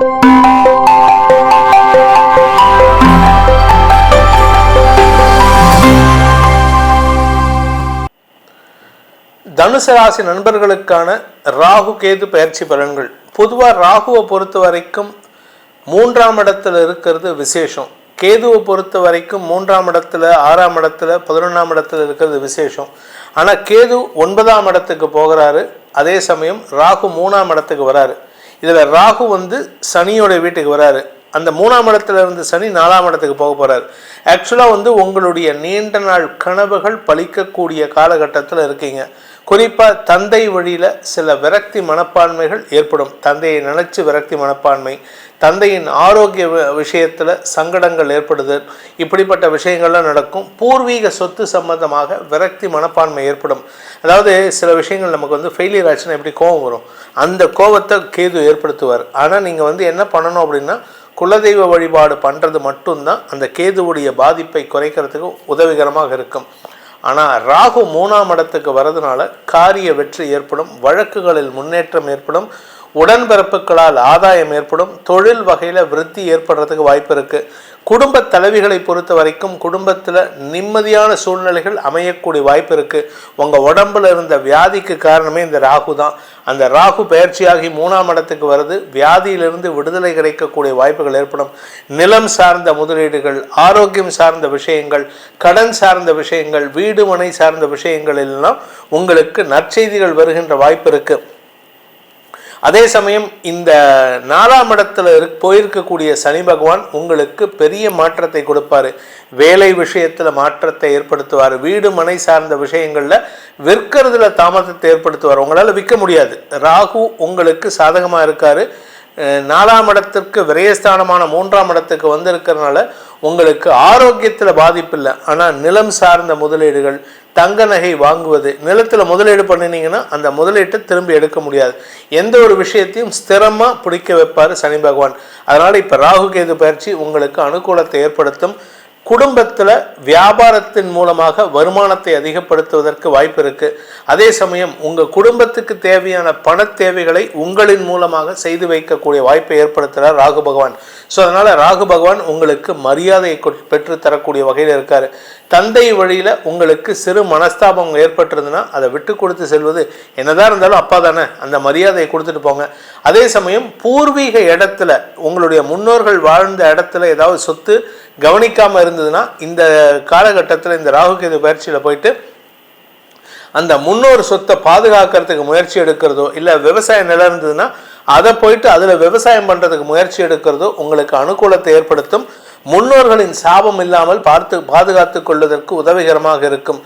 தனுசு ராசி நண்பர்களுக்கான ராகு கேது பயிற்சி பலன்கள். பொதுவாக ராகுவை பொறுத்த வரைக்கும் மூன்றாம் இடத்துல இருக்கிறது விசேஷம். கேதுவை பொறுத்த வரைக்கும் மூன்றாம் இடத்துல ஆறாம் இடத்துல பதினொன்றாம் இடத்துல இருக்கிறது விசேஷம். ஆனால் கேது ஒன்பதாம் இடத்துக்கு போகிறாரு. அதே சமயம் ராகு மூணாம் இடத்துக்கு வராரு. இதில் ராகு வந்து சனியோட வீட்டுக்கு வராரு. அந்த மூணாம் இடத்துல இருந்து சனி நாலாம் இடத்துக்கு போக போகிறார் ஆக்சுவலாக வந்து உங்களுடைய நீண்ட நாள் கனவுகள் பலிக்கக்கூடிய காலகட்டத்தில் இருக்கீங்க. குறிப்பாக தந்தை வழியில் சில விரக்தி மனப்பான்மைகள் ஏற்படும். தந்தையை நினச்சி விரக்தி மனப்பான்மை தந்தையின் ஆரோக்கிய விஷயத்தில் சங்கடங்கள் ஏற்படுதல் இப்படிப்பட்ட விஷயங்கள்லாம் நடக்கும். பூர்வீக சொத்து சம்பந்தமாக விரக்தி மனப்பான்மை ஏற்படும். அதாவது சில விஷயங்கள் நமக்கு வந்து ஃபெயிலியர் ஆச்சுன்னா எப்படி கோபம் வரும்? அந்த கோபத்தை கேது ஏற்படுத்துவார். ஆனால் நீங்கள் வந்து என்ன பண்ணணும் அப்படின்னா குலதெய்வ வழிபாடு பண்ணுறது மட்டும்தான் அந்த கேதுவுடைய பாதிப்பை குறைக்கிறதுக்கு உதவிகரமாக இருக்கும். ஆனால் ராகு மூணாம் இடத்துக்கு வரதுனால காரிய வெற்றி ஏற்படும் வழக்குகளில் முன்னேற்றம் ஏற்படும் உடன்பிறப்புகளால் ஆதாயம் ஏற்படும் தொழில் வகையில் விருத்தி ஏற்படுறதுக்கு வாய்ப்பு இருக்குது குடும்ப தலைவிகளை பொறுத்த வரைக்கும் குடும்பத்தில் நிம்மதியான சூழ்நிலைகள் அமையக்கூடிய வாய்ப்பு இருக்குது உங்கள் உடம்புல இருந்த வியாதிக்கு காரணமே இந்த ராகு தான். அந்த ராகு பயிற்சியாகி மூணாம் இடத்துக்கு வருது வியாதியிலிருந்து விடுதலை கிடைக்கக்கூடிய வாய்ப்புகள் ஏற்படும். நிலம் சார்ந்த முதலீடுகள் ஆரோக்கியம் சார்ந்த விஷயங்கள் கடன் சார்ந்த விஷயங்கள் வீடு மனை சார்ந்த விஷயங்கள் எல்லாம் உங்களுக்கு நற்செய்திகள் வருகின்ற வாய்ப்பு இருக்குது அதே சமயம் இந்த நாலாம் இடத்துல போயிருக்கக்கூடிய சனி பகவான் உங்களுக்கு பெரிய மாற்றத்தை கொடுப்பாரு. வேலை விஷயத்தில் மாற்றத்தை ஏற்படுத்துவார். வீடு மனை சார்ந்த விஷயங்களில் விற்கிறதுல தாமதத்தை ஏற்படுத்துவார். உங்களால் விற்க முடியாது. ராகு உங்களுக்கு சாதகமாக இருக்கார். நாலாம் இடத்திற்கு விரயஸ்தானமான மூன்றாம் இடத்துக்கு வந்திருக்கிறதுனால உங்களுக்கு ஆரோக்கியத்தில் பாதிப்பு இல்லை. ஆனால் நிலம் சார்ந்த முதலீடுகள் தங்க நகை வாங்குவது நிலத்தில் முதலீடு பண்ணினீங்கன்னா அந்த முதலீட்டை திரும்பி எடுக்க முடியாது. எந்த ஒரு விஷயத்தையும் ஸ்திரமாக பிடிக்க வைப்பார் சனி பகவான். அதனால் இப்போ ராகு கேது பயிற்சி உங்களுக்கு அனுகூலத்தை ஏற்படுத்தும். குடும்பத்தில் வியாபாரத்தின் மூலமாக வருமானத்தை அதிகப்படுத்துவதற்கு வாய்ப்பு இருக்குது அதே சமயம் உங்கள் குடும்பத்துக்கு தேவையான பண தேவைகளை உங்களின் மூலமாக செய்து வைக்கக்கூடிய வாய்ப்பை ஏற்படுத்துகிறார் ராகு பகவான். ஸோ அதனால் ராகு பகவான் உங்களுக்கு மரியாதையை பெற்று தரக்கூடிய வகையில் இருக்கார். தந்தை வழியில் உங்களுக்கு சிறு மனஸ்தாபம் ஏற்பட்டிருந்ததுன்னா அதை விட்டு கொடுத்து செல்வது என்னதான் இருந்தாலும் அப்பா தானே அந்த மரியாதையை கொடுத்துட்டு போங்க. அதே சமயம் பூர்வீக இடத்துல உங்களுடைய முன்னோர்கள் வாழ்ந்த இடத்துல ஏதாவது சொத்து கவனிக்காமல் இருந்ததுன்னா இந்த காலகட்டத்தில் இந்த ராகுகேது பயிற்சியில் போயிட்டு அந்த முன்னோர் சொத்தை பாதுகாக்கிறதுக்கு முயற்சி எடுக்கிறதோ இல்லை விவசாய நிலம் இருந்ததுன்னா அதை போயிட்டு அதில் விவசாயம் பண்ணுறதுக்கு முயற்சி எடுக்கிறதோ உங்களுக்கு அனுகூலத்தை ஏற்படுத்தும். முன்னோர்களின் சாபம் இல்லாமல் பார்த்து பாதுகாத்து கொள்வதற்கு உதவிகரமாக இருக்கும்.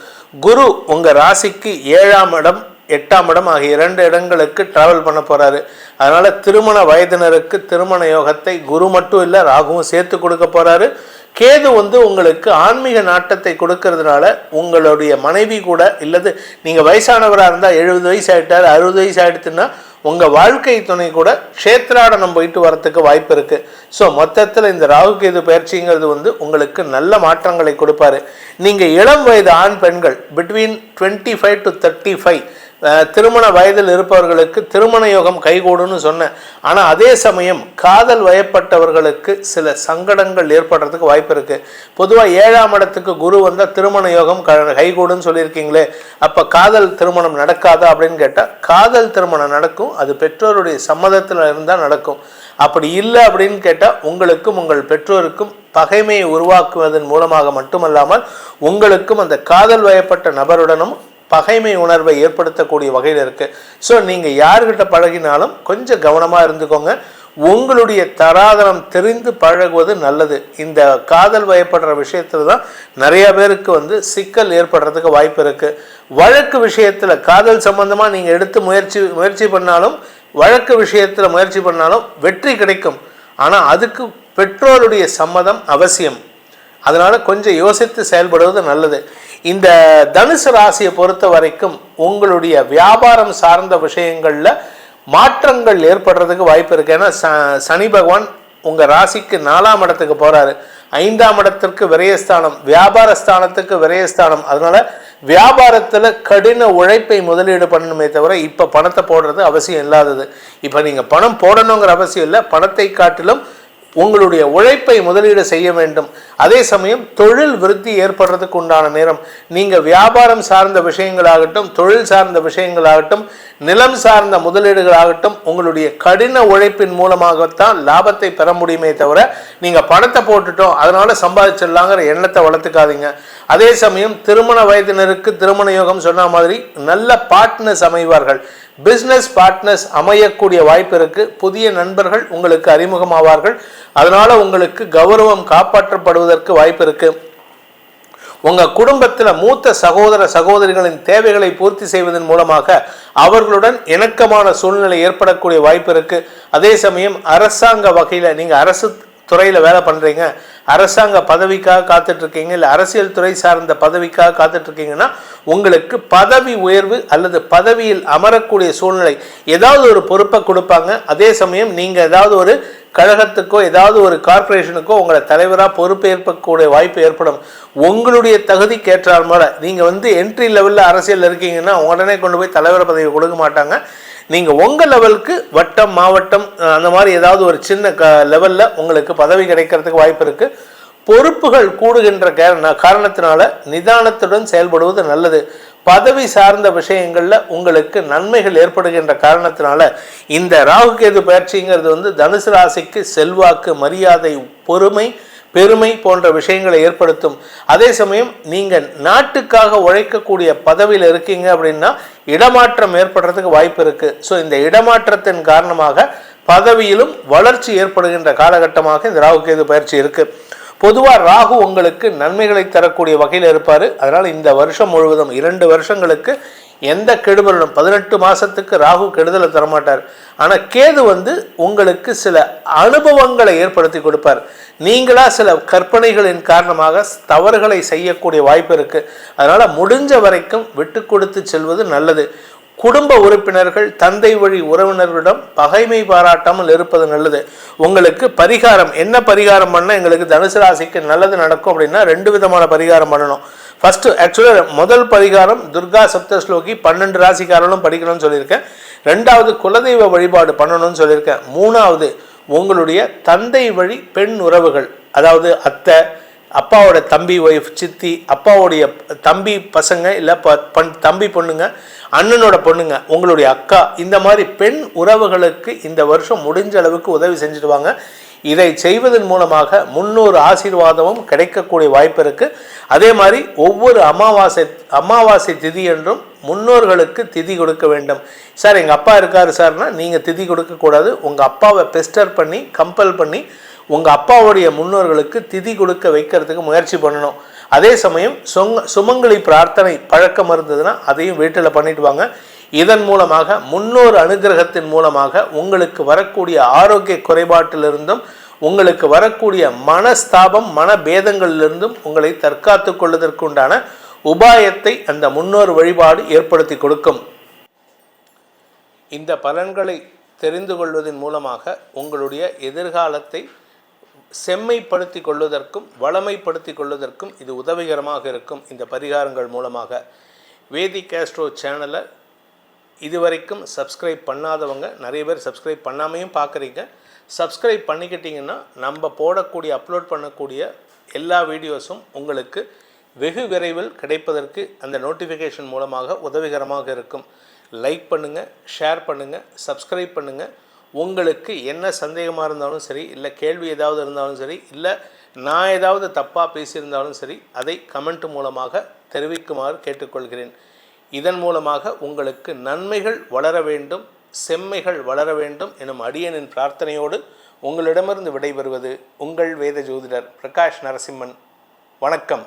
குரு உங்கள் ராசிக்கு ஏழாம் இடம் எட்டாம் இடம் ஆகிய இரண்டு இடங்களுக்கு டிராவல் பண்ண போகிறாரு அதனால் திருமண வயதினருக்கு திருமண யோகத்தை குரு மட்டும் இல்லை ராகுவும் சேர்த்து கொடுக்க போகிறாரு கேது வந்து உங்களுக்கு ஆன்மீக நாட்டத்தை கொடுக்கறதுனால உங்களுடைய மனைவி கூட இல்லது நீங்கள் வயசானவராக இருந்தால் எழுபது வயசு ஆகிட்டார் அறுபது வயசு ஆகிடுச்சுன்னா உங்கள் வாழ்க்கை துணை கூட க்ஷேத்ராடனம் போயிட்டு வரத்துக்கு வாய்ப்பு இருக்குது ஸோ மொத்தத்தில் இந்த ராகு கேது பயிற்சிங்கிறது வந்து உங்களுக்கு நல்ல மாற்றங்களை கொடுப்பாரு. நீங்கள் இளம் வயது ஆண் பெண்கள் between twenty five to thirty five திருமண வயதில் இருப்பவர்களுக்கு திருமண யோகம் கைகூடுன்னு சொன்னேன். ஆனால் அதே சமயம் காதல் வயப்பட்டவர்களுக்கு சில சங்கடங்கள் ஏற்படுறதுக்கு வாய்ப்பு இருக்குது பொதுவாக ஏழாம் இடத்துக்கு குரு வந்தால் திருமண யோகம் கைகூடுன்னு சொல்லியிருக்கீங்களே அப்போ காதல் திருமணம் நடக்காதா அப்படின்னு கேட்டால் காதல் திருமணம் நடக்கும். அது பெற்றோருடைய சம்மதத்தில் இருந்தால் நடக்கும். அப்படி இல்லை அப்படின்னு கேட்டால் உங்களுக்கும் உங்கள் பெற்றோருக்கும் பகைமையை உருவாக்குவதன் மூலமாக மட்டுமல்லாமல் உங்களுக்கும் அந்த காதல் வயப்பட்ட நபருடனும் பகைமை உணர்வை ஏற்படுத்தக்கூடிய வகையில் இருக்குது ஸோ நீங்கள் யார்கிட்ட பழகினாலும் கொஞ்சம் கவனமாக இருந்துக்கோங்க. உங்களுடைய தராதரம் தெரிந்து பழகுவது நல்லது. இந்த காதல் வயப்படுற விஷயத்தில் தான் நிறைய பேருக்கு வந்து சிக்கல் ஏற்படுறதுக்கு வாய்ப்பு இருக்குது வழக்கு விஷயத்தில் காதல் சம்பந்தமாக நீங்கள் எடுத்து முயற்சி முயற்சி பண்ணாலும் வழக்கு விஷயத்தில் முயற்சி பண்ணாலும் வெற்றி கிடைக்கும். ஆனால் அதுக்கு பெற்றோருடைய சம்மதம் அவசியம். அதனால் கொஞ்சம் யோசித்து செயல்படுவது நல்லது. இந்த தனுசு ராசியை பொறுத்த வரைக்கும் உங்களுடைய வியாபாரம் சார்ந்த விஷயங்களில் மாற்றங்கள் ஏற்படுறதுக்கு வாய்ப்பு இருக்குது ஏன்னா ச சனி பகவான் உங்கள் ராசிக்கு நாலாம் இடத்துக்கு போகிறாரு ஐந்தாம் இடத்திற்கு விரயஸ்தானம் வியாபார ஸ்தானத்துக்கு விரயஸ்தானம். அதனால் வியாபாரத்தில் கடின உழைப்பை முதலீடு பண்ணணுமே தவிர இப்போ பணத்தை போடுறது அவசியம் இல்லாதது. இப்போ நீங்கள் பணம் போடணுங்கிற அவசியம் இல்லை பணத்தை காட்டிலும் உங்களுடைய உழைப்பை முதலீடு செய்ய வேண்டும். அதே சமயம் தொழில் விருத்தி ஏற்படுறதுக்கு உண்டான நேரம். நீங்கள் வியாபாரம் சார்ந்த விஷயங்களாகட்டும் தொழில் சார்ந்த விஷயங்களாகட்டும் நிலம் சார்ந்த முதலீடுகளாகட்டும் உங்களுடைய கடின உழைப்பின் மூலமாகத்தான் லாபத்தை பெற முடியுமே தவிர நீங்கள் பணத்தை போட்டுட்டோம் அதனால் சம்பாதிச்சிடலாங்கிற எண்ணத்தை வளர்த்துக்காதீங்க. அதே சமயம் திருமண வயதினருக்கு திருமண யோகம் சொன்ன மாதிரி நல்ல பார்ட்னர்ஸ் அமைவார்கள். பிஸ்னஸ் பார்ட்னர்ஸ் அமையக்கூடிய வாய்ப்பு இருக்குது புதிய நண்பர்கள் உங்களுக்கு அறிமுகமாவார்கள். அதனால் உங்களுக்கு கௌரவம் காப்பாற்றப்படுவதற்கு வாய்ப்பு இருக்குது உங்கள் குடும்பத்தில் மூத்த சகோதர சகோதரிகளின் தேவைகளை பூர்த்தி செய்வதன் மூலமாக அவர்களுடன் இணக்கமான சூழ்நிலை ஏற்படக்கூடிய வாய்ப்பு இருக்குது அதே சமயம் அரசாங்க வகையில் நீங்கள் அரசு துறையில் வேலை பண்ணுறீங்க அரசாங்க பதவிக்காக காத்துட்ருக்கீங்க இல்லை அரசியல் துறை சார்ந்த பதவிக்காக காத்துட்ருக்கீங்கன்னா உங்களுக்கு பதவி உயர்வு அல்லது பதவியில் அமரக்கூடிய சூழ்நிலை ஏதாவது ஒரு பொறுப்பை கொடுப்பாங்க. அதே சமயம் நீங்கள் ஏதாவது ஒரு கழகத்துக்கோ ஏதாவது ஒரு கார்ப்பரேஷனுக்கோ உங்களை தலைவராக பொறுப்பேற்கக்கூடிய வாய்ப்பு ஏற்படும். உங்களுடைய தகுதிக்கு ஏற்றால் மேலே நீங்கள் வந்து என்ட்ரி லெவலில் அரசியல் இருக்கீங்கன்னா உடனே கொண்டு போய் தலைவர் பதவி கொடுக்க மாட்டாங்க. நீங்கள் உங்கள் லெவலுக்கு வட்டம் மாவட்டம் அந்த மாதிரி ஏதாவது ஒரு சின்ன க லெவலில் உங்களுக்கு பதவி கிடைக்கிறதுக்கு வாய்ப்பு இருக்குது பொறுப்புகள் கூடுகின்ற காரணத்தினால நிதானத்துடன் செயல்படுவது நல்லது. பதவி சார்ந்த விஷயங்களில் உங்களுக்கு நன்மைகள் ஏற்படுகின்ற காரணத்தினால இந்த ராகுகேது பயிற்சிங்கிறது வந்து தனுசு ராசிக்கு செல்வாக்கு மரியாதை பொறுமை பெருமை போன்ற விஷயங்களை ஏற்படுத்தும். அதே சமயம் நீங்கள் நாட்டுக்காக உழைக்கக்கூடிய பதவியில் இருக்கீங்க அப்படின்னா இடமாற்றம் ஏற்படுறதுக்கு வாய்ப்பு இருக்குது ஸோ இந்த இடமாற்றத்தின் காரணமாக பதவியிலும் வளர்ச்சி ஏற்படுகின்ற காலகட்டமாக இந்த ராகுகேது பயிற்சி இருக்குது பொதுவாக ராகு உங்களுக்கு நன்மைகளை தரக்கூடிய வகையில் இருப்பார். அதனால் இந்த வருஷம் முழுவதும் இரண்டு வருஷங்களுக்கு எந்த கெடுபலனும் பதினெட்டு மாதத்துக்கு ராகு கெடுதலை தரமாட்டார். ஆனால் கேது வந்து உங்களுக்கு சில அனுபவங்களை ஏற்படுத்தி கொடுப்பார். நீங்களாக சில கற்பனைகளின் காரணமாக தவறுகளை செய்யக்கூடிய வாய்ப்பு இருக்குது அதனால் முடிஞ்ச வரைக்கும் விட்டு கொடுத்து செல்வது நல்லது. குடும்ப உறுப்பினர்கள் தந்தை வழி உறவினர்களிடம் பகைமை பாராட்டாமல் இருப்பது நல்லது. உங்களுக்கு பரிகாரம் என்ன பரிகாரம் பண்ணால் எங்களுக்கு தனுசு ராசிக்கு நல்லது நடக்கும் அப்படின்னா ரெண்டு விதமான பரிகாரம் பண்ணணும். ஃபஸ்ட்டு ஆக்சுவலாக முதல் பரிகாரம் துர்கா சப்தஸ்லோகி பன்னெண்டு ராசிக்காரனும் படிக்கணும்னு சொல்லியிருக்கேன். ரெண்டாவது குலதெய்வ வழிபாடு பண்ணணும்னு சொல்லியிருக்கேன். மூணாவது உங்களுடைய தந்தை வழி பெண் உறவுகள் அதாவது அத்தை அப்பாவோட தம்பி ஒய்ஃப் சித்தி அப்பாவுடைய தம்பி பசங்க இல்லை ப பண் தம்பி பொண்ணுங்க அண்ணனோட பொண்ணுங்க உங்களுடைய அக்கா இந்த மாதிரி பெண் உறவுகளுக்கு இந்த வருஷம் முடிஞ்ச அளவுக்கு உதவி செஞ்சுடுவாங்க. இதை செய்வதன் மூலமாக முன்னூறு ஆசீர்வாதமும் கிடைக்கக்கூடிய வாய்ப்பு இருக்குது அதே மாதிரி ஒவ்வொரு அமாவாசை அமாவாசை திதி என்றும் முன்னோர்களுக்கு திதி கொடுக்க வேண்டும். சார் எங்கள் அப்பா இருக்காரு சார்னா நீங்கள் திதி கொடுக்கக்கூடாது உங்கள் அப்பாவை பெஸ்டர் பண்ணி கம்பல் பண்ணி உங்கள் அப்பாவுடைய முன்னோர்களுக்கு திதி கொடுக்க வைக்கிறதுக்கு முயற்சி பண்ணணும். அதே சமயம் சொங்க சுமங்கலி பிரார்த்தனை பழக்கம் இருந்ததுன்னா அதையும் வீட்டில் பண்ணிட்டு வாங்க. இதன் மூலமாக முன்னோர் அனுகிரகத்தின் மூலமாக உங்களுக்கு வரக்கூடிய ஆரோக்கிய குறைபாட்டிலிருந்தும் உங்களுக்கு வரக்கூடிய மனஸ்தாபம் மனபேதங்களிலிருந்தும் உங்களை தற்காத்து கொள்வதற்குண்டான உபாயத்தை அந்த முன்னோர் வழிபாடு ஏற்படுத்தி கொடுக்கும். இந்த பலன்களை தெரிந்து கொள்வதன் மூலமாக உங்களுடைய எதிர்காலத்தை செம்மைப்படுத்தி கொள்வதற்கும் வளமைப்படுத்தி கொள்வதற்கும் இது உதவிகரமாக இருக்கும். இந்த பரிகாரங்கள் மூலமாக வேதி கேஸ்ட்ரோ சேனலை இதுவரைக்கும் சப்ஸ்கிரைப் பண்ணாதவங்க நிறைய பேர் சப்ஸ்கிரைப் பண்ணாமையும் பார்க்குறீங்க. சப்ஸ்கிரைப் பண்ணிக்கிட்டிங்கன்னா நம்ம போடக்கூடிய அப்லோட் பண்ணக்கூடிய எல்லா வீடியோஸும் உங்களுக்கு வெகு விரைவில் கிடைப்பதற்கு அந்த நோட்டிஃபிகேஷன் மூலமாக உதவிகரமாக இருக்கும். லைக் பண்ணுங்கள் ஷேர் பண்ணுங்கள் சப்ஸ்கிரைப் பண்ணுங்கள் உங்களுக்கு என்ன சந்தேகமாக இருந்தாலும் சரி இல்லை கேள்வி ஏதாவது இருந்தாலும் சரி இல்லை நான் ஏதாவது தப்பாக பேசியிருந்தாலும் சரி அதை கமெண்ட் மூலமாக தெரிவிக்குமாறு கேட்டுக்கொள்கிறேன். இதன் மூலமாக உங்களுக்கு நன்மைகள் வளர வேண்டும் செம்மைகள் வளர வேண்டும் எனும் அடியனின் பிரார்த்தனையோடு உங்களிடமிருந்து விடைபெறுவது உங்கள் வேத ஜோதிடர் பிரகாஷ் நரசிம்மன். வணக்கம்.